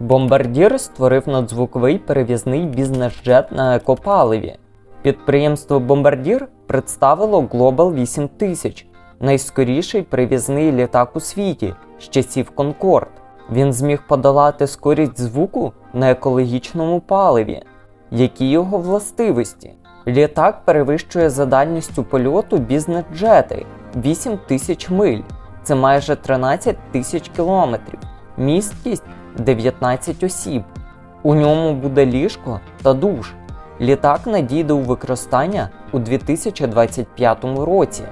Бомбардір створив надзвуковий перевізний бізнес-джет на екопаливі. Підприємство Бомбардір представило Global 8000, найскоріший перевізний літак у світі з часів Concorde. Він зміг подолати скорість звуку на екологічному паливі. Які його властивості? Літак перевищує за дальністю польоту бізнес-джети 8 тисяч миль. Це майже 13 тисяч кілометрів. Місткість 19 осіб. У ньому буде ліжко та душ. Літак надійде у використання у 2025 році.